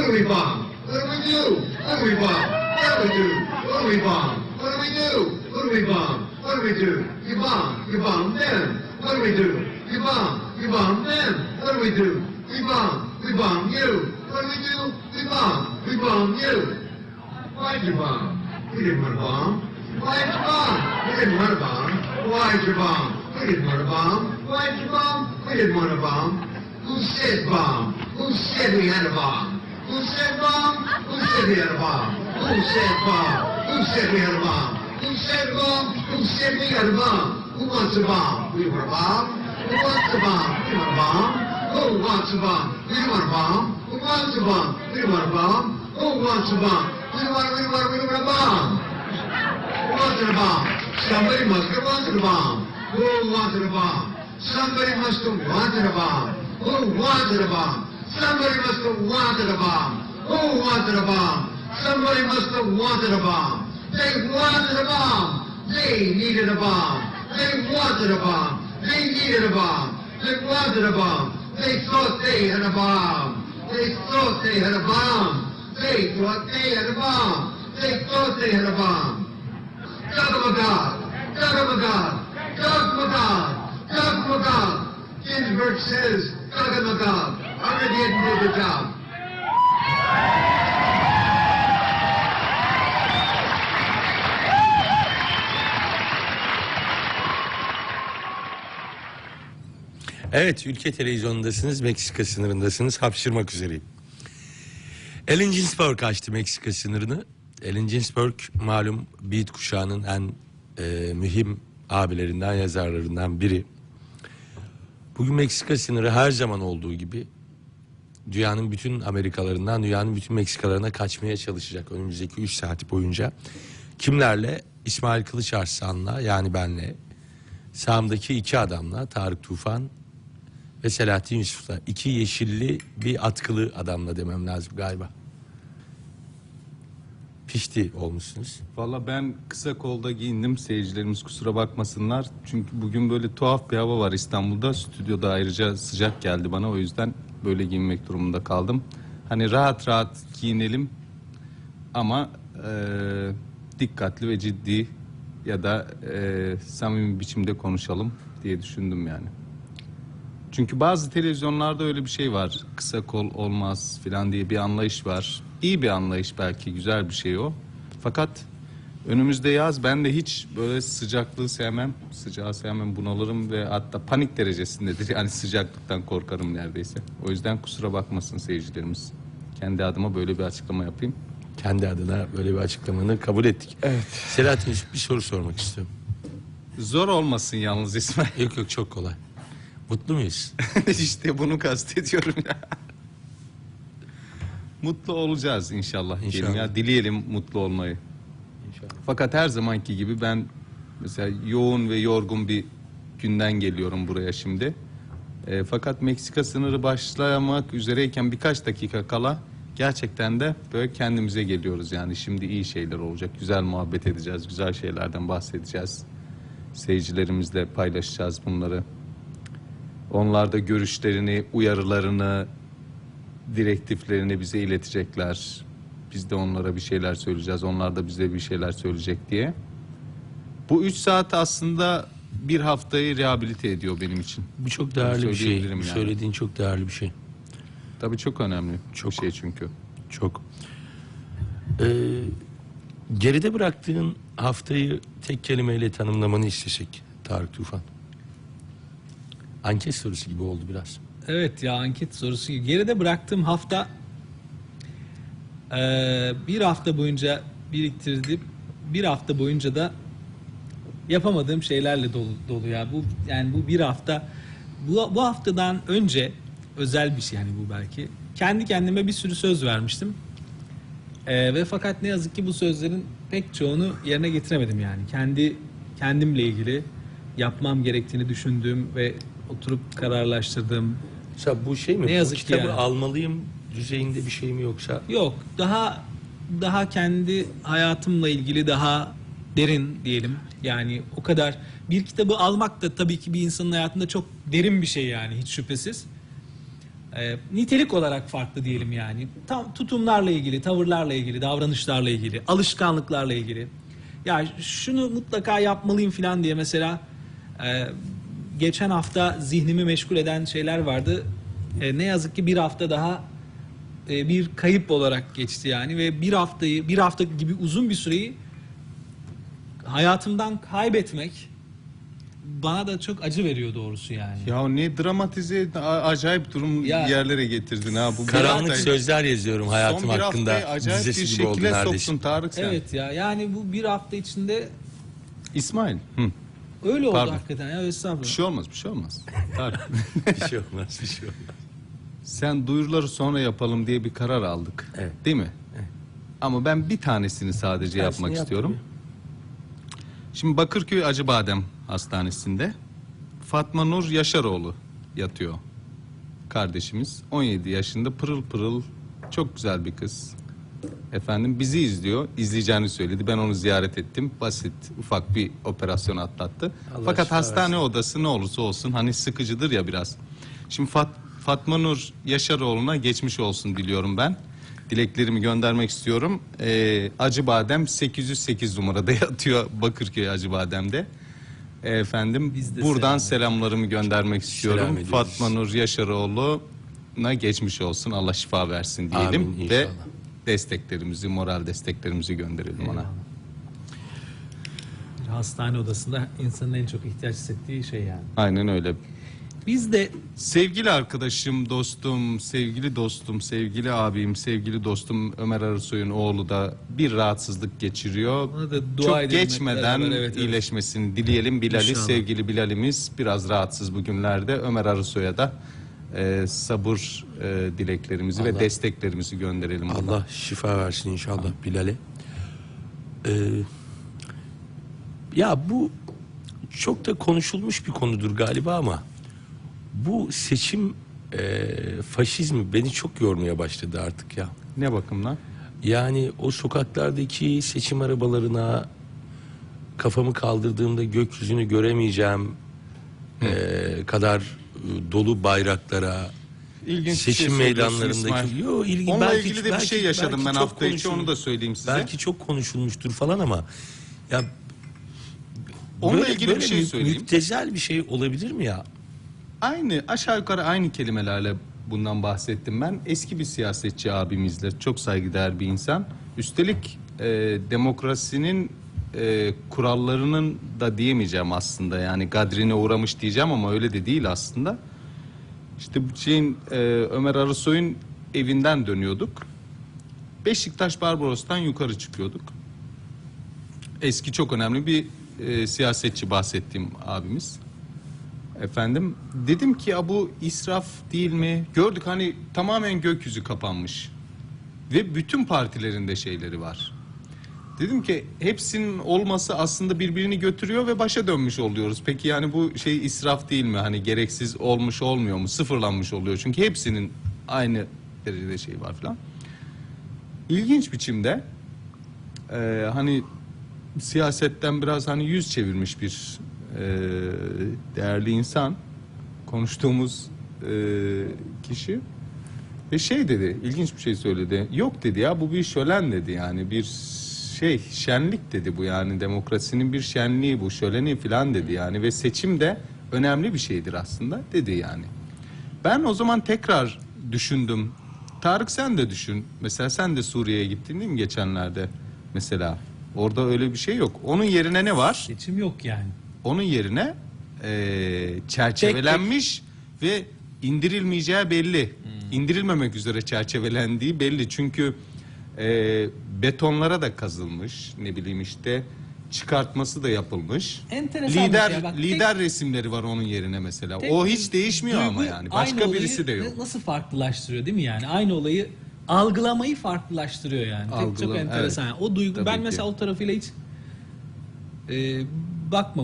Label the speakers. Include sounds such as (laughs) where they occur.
Speaker 1: What do we bomb? What do we do? What do we bomb? What do we do? What do we bomb? What do we do? What do we bomb? What do we do? You bomb. You bomb them. What do we do? You bomb. You bomb them. What do we do? We bomb. We bomb you. What do we do? We bomb. We bomb you. Why'd you bomb? We didn't want to bomb. Why'd you bomb? We didn't want to bomb. Why'd you bomb? We didn't want to bomb. Why'd you bomb? We didn't want to bomb. Who said bomb? Who said we had a bomb? Who said bomb? Who said we had a bomb? Who said bomb? Who said we had a bomb? Who said bomb? Who a bomb? Who wants a bomb? We want a bomb. Who wants a bomb? We want a bomb. Who wants a bomb? We want a bomb. Who wants a bomb? We want a bomb. Who wants a bomb? We want, we want a bomb. Who wanted a bomb? Somebody must have wanted a bomb. Who wanted a bomb? Somebody must have wanted a bomb. Who wanted a bomb? Somebody must have wanted a bomb. Who wanted a bomb? Somebody must have wanted a bomb. They wanted a bomb. They needed a bomb. They wanted a bomb. They needed a bomb. They wanted a bomb. They thought they had a bomb. They thought they had a bomb. They thought they had a bomb. They thought they had a bomb. Doug McGodd, Doug McGodd. Ginsburg says Doug The job.
Speaker 2: Evet, ülke televizyonundasınız, Meksika sınırındasınız, hapşırmak üzereyim. Ellen Ginsberg açtı Meksika sınırını. Ellen Ginsberg malum Beat kuşağının en e, mühim abilerinden, yazarlarından biri. Bugün Meksika sınırı her zaman olduğu gibi dünyanın bütün Amerikalarından dünyanın bütün Meksikalarına kaçmaya çalışacak önümüzdeki 3 saat boyunca. Kimlerle? İsmail Kılıç Arslan'la yani benle, sağımdaki iki adamla Tarık Tufan ve Selahattin Yusuf'la. iki yeşilli bir atkılı adamla demem lazım galiba. Pişti olmuşsunuz.
Speaker 3: Valla ben kısa kolda giyindim. Seyircilerimiz kusura bakmasınlar. Çünkü bugün böyle tuhaf bir hava var İstanbul'da. Stüdyoda ayrıca sıcak geldi bana. O yüzden böyle giyinmek durumunda kaldım. Hani rahat rahat giyinelim ama e, dikkatli ve ciddi ya da e, samimi biçimde konuşalım diye düşündüm yani. Çünkü bazı televizyonlarda öyle bir şey var. Kısa kol olmaz filan diye bir anlayış var. İyi bir anlayış belki güzel bir şey o. Fakat önümüzde yaz ben de hiç böyle sıcaklığı sevmem. Sıcağı sevmem bunalırım ve hatta panik derecesindedir. (laughs) Yani sıcaklıktan korkarım neredeyse. O yüzden kusura bakmasın seyircilerimiz. Kendi adıma böyle bir açıklama yapayım.
Speaker 2: Kendi adına böyle bir açıklamanı kabul ettik.
Speaker 3: Evet.
Speaker 2: Selahattin bir soru sormak istiyorum.
Speaker 3: Zor olmasın yalnız İsmail.
Speaker 2: Yok yok çok kolay. Mutlu muyuz? (laughs)
Speaker 3: işte bunu kastediyorum ya. (laughs) Mutlu olacağız inşallah. diyelim
Speaker 2: İnşallah.
Speaker 3: Ya dileyelim mutlu olmayı.
Speaker 2: İnşallah.
Speaker 3: Fakat her zamanki gibi ben mesela yoğun ve yorgun bir günden geliyorum buraya şimdi. E, fakat Meksika sınırı başlamak üzereyken birkaç dakika kala gerçekten de böyle kendimize geliyoruz yani şimdi iyi şeyler olacak. Güzel muhabbet edeceğiz, güzel şeylerden bahsedeceğiz. Seyircilerimizle paylaşacağız bunları. Onlar da görüşlerini, uyarılarını, direktiflerini bize iletecekler. Biz de onlara bir şeyler söyleyeceğiz. Onlar da bize bir şeyler söyleyecek diye. Bu üç saat aslında bir haftayı rehabilite ediyor benim için.
Speaker 2: Bu çok değerli bir şey.
Speaker 3: yani.
Speaker 2: Söylediğin çok değerli bir şey.
Speaker 3: Tabii çok önemli
Speaker 2: Çok.
Speaker 3: bir şey çünkü.
Speaker 2: Çok. Ee, geride bıraktığın haftayı tek kelimeyle tanımlamanı istesek Tarık Tufan. Anket sorusu gibi oldu biraz.
Speaker 4: Evet ya anket sorusu. Geride bıraktığım hafta eee, bir hafta boyunca biriktirdim. Bir hafta boyunca da yapamadığım şeylerle dolu, dolu ya. Bu yani bu bir hafta bu, bu haftadan önce özel bir şey yani bu belki. Kendi kendime bir sürü söz vermiştim. Eee, ve fakat ne yazık ki bu sözlerin pek çoğunu yerine getiremedim yani. Kendi kendimle ilgili yapmam gerektiğini düşündüğüm ve oturup kararlaştırdığım
Speaker 2: Mesela bu şey mi?
Speaker 4: Ne yazık
Speaker 2: bu
Speaker 4: ki
Speaker 2: kitabı
Speaker 4: yani.
Speaker 2: almalıyım düzeyinde bir şey mi yoksa?
Speaker 4: Yok, daha daha kendi hayatımla ilgili daha derin diyelim. Yani o kadar bir kitabı almak da tabii ki bir insanın hayatında çok derin bir şey yani hiç şüphesiz. Ee, nitelik olarak farklı diyelim yani. Tam tutumlarla ilgili, tavırlarla ilgili, davranışlarla ilgili, alışkanlıklarla ilgili. ya şunu mutlaka yapmalıyım falan diye mesela e, geçen hafta zihnimi meşgul eden şeyler vardı. E, ne yazık ki bir hafta daha e, bir kayıp olarak geçti yani ve bir haftayı bir hafta gibi uzun bir süreyi hayatımdan kaybetmek bana da çok acı veriyor doğrusu yani.
Speaker 3: Ya ne dramatize acayip durum
Speaker 4: Ya-
Speaker 3: yerlere getirdin ha. Bu bir
Speaker 2: Karanlık
Speaker 3: hafta-
Speaker 2: sözler yazıyorum hayatım
Speaker 3: Son bir
Speaker 2: hakkında.
Speaker 3: haftayı acayip bir şekilde soktun Tarık sen.
Speaker 4: Evet ya yani bu bir hafta içinde
Speaker 3: İsmail. Hı.
Speaker 4: Öyle oldu
Speaker 3: Pardon.
Speaker 4: hakikaten ya
Speaker 3: Bir
Speaker 4: estağfurullah.
Speaker 3: şey olmaz bir şey olmaz. Tarık. (laughs)
Speaker 2: bir şey olmaz bir şey olmaz.
Speaker 3: Sen duyuruları sonra yapalım diye bir karar aldık.
Speaker 2: Evet.
Speaker 3: Değil mi? Ama ben bir tanesini sadece
Speaker 2: tanesini
Speaker 3: yapmak
Speaker 2: yap
Speaker 3: istiyorum. Şimdi Bakırköy Acıbadem Hastanesi'nde Fatma Nur Yaşaroğlu yatıyor. Kardeşimiz 17 yaşında pırıl pırıl çok güzel bir kız. Efendim bizi izliyor. izleyeceğini söyledi. Ben onu ziyaret ettim. Basit ufak bir operasyon atlattı.
Speaker 2: Allah
Speaker 3: Fakat
Speaker 2: şifa
Speaker 3: hastane odası ne olursa olsun hani sıkıcıdır ya biraz. Şimdi Fat, Fatma Nur Yaşaroğlu'na geçmiş olsun diliyorum ben. Dileklerimi göndermek istiyorum. Ee, Acıbadem 808 numarada (laughs) yatıyor Bakırköy Acıbadem'de. Ee, Efendim
Speaker 4: Biz de
Speaker 3: buradan
Speaker 4: selam
Speaker 3: selamlarımı göndermek istiyorum.
Speaker 2: ediyoruz.
Speaker 3: Fatma Nur Yaşaroğlu'na geçmiş olsun. Allah şifa versin diyelim
Speaker 2: Amin,
Speaker 3: ve
Speaker 2: inşallah.
Speaker 3: Desteklerimizi, moral desteklerimizi gönderelim ona.
Speaker 4: Bir hastane odasında insanın en çok ihtiyaç hissettiği şey yani.
Speaker 3: Aynen öyle.
Speaker 4: Biz de
Speaker 3: Sevgili arkadaşım, dostum, sevgili dostum, sevgili abim, sevgili dostum Ömer Arısoy'un oğlu da bir rahatsızlık geçiriyor.
Speaker 4: Ona da dua
Speaker 3: Çok
Speaker 4: edelim
Speaker 3: geçmeden
Speaker 4: beraber, evet, evet.
Speaker 3: iyileşmesini dileyelim. Bilal'i,
Speaker 4: İnşallah.
Speaker 3: sevgili Bilal'imiz biraz rahatsız bugünlerde. Ömer Arısoy'a da e, sabır e, dileklerimizi ve
Speaker 2: Allah-
Speaker 3: desteklerimizi gönderelim.
Speaker 2: Allah şifa versin inşallah Bilal'e. Ee, ya bu çok da konuşulmuş bir konudur galiba ama bu seçim e, faşizmi beni çok yormaya başladı artık ya.
Speaker 3: Ne bakımdan?
Speaker 2: Yani o sokaklardaki seçim arabalarına kafamı kaldırdığımda gökyüzünü göremeyeceğim e, kadar dolu bayraklara
Speaker 3: İlginç bir
Speaker 2: seçim
Speaker 3: şey
Speaker 2: meydanlarındaki yo ilgi
Speaker 3: Onunla
Speaker 2: belki-
Speaker 3: ilgili de bir
Speaker 2: belki-
Speaker 3: şey yaşadım
Speaker 2: belki
Speaker 3: ben hafta içi onu da söyleyeyim size.
Speaker 2: Belki çok konuşulmuştur falan ama ya
Speaker 3: Onunla
Speaker 2: böyle-
Speaker 3: ilgili bir
Speaker 2: böyle
Speaker 3: şey
Speaker 2: mü-
Speaker 3: söyleyeyim.
Speaker 2: Müptezel bir şey olabilir mi ya?
Speaker 3: Aynı aşağı yukarı aynı kelimelerle bundan bahsettim ben. Eski bir siyasetçi abimizle çok saygıdeğer bir insan. Üstelik e, demokrasinin e, kurallarının da diyemeyeceğim aslında. Yani gadrine uğramış diyeceğim ama öyle de değil aslında. İşte şeyin e, Ömer Arısoy'un evinden dönüyorduk. Beşiktaş Barbaros'tan yukarı çıkıyorduk. Eski çok önemli bir e, siyasetçi bahsettiğim abimiz. Efendim dedim ki ya bu israf değil mi? Gördük hani tamamen gökyüzü kapanmış. Ve bütün partilerinde şeyleri var. Dedim ki hepsinin olması aslında birbirini götürüyor ve başa dönmüş oluyoruz. Peki yani bu şey israf değil mi? Hani gereksiz olmuş olmuyor mu? Sıfırlanmış oluyor. Çünkü hepsinin aynı derecede şey var falan. İlginç biçimde e, hani siyasetten biraz hani yüz çevirmiş bir e, değerli insan konuştuğumuz e, kişi ve şey dedi ilginç bir şey söyledi yok dedi ya bu bir şölen dedi yani bir şey şenlik dedi bu yani demokrasinin bir şenliği bu şöleni falan dedi yani ve seçim de önemli bir şeydir aslında dedi yani. Ben o zaman tekrar düşündüm. Tarık sen de düşün. Mesela sen de Suriye'ye gittin değil mi geçenlerde? Mesela orada öyle bir şey yok. Onun yerine ne var?
Speaker 4: seçim yok yani.
Speaker 3: Onun yerine eee, çerçevelenmiş ve indirilmeyeceği belli. İndirilmemek üzere çerçevelendiği belli. Çünkü eee, betonlara da kazılmış. Ne bileyim işte çıkartması da yapılmış.
Speaker 4: Enteresan
Speaker 3: lider
Speaker 4: şey. Bak,
Speaker 3: lider resimleri var onun yerine mesela.
Speaker 4: Tek
Speaker 3: o hiç değişmiyor ama yani. Başka
Speaker 4: olayı
Speaker 3: birisi de yok.
Speaker 4: Nasıl farklılaştırıyor değil mi yani? Aynı olayı algılamayı farklılaştırıyor yani. Tek- çok
Speaker 3: Algılam-
Speaker 4: enteresan.
Speaker 3: evet.
Speaker 4: O duygu ben
Speaker 3: ki.
Speaker 4: mesela o tarafıyla hiç e, bakmamıştım.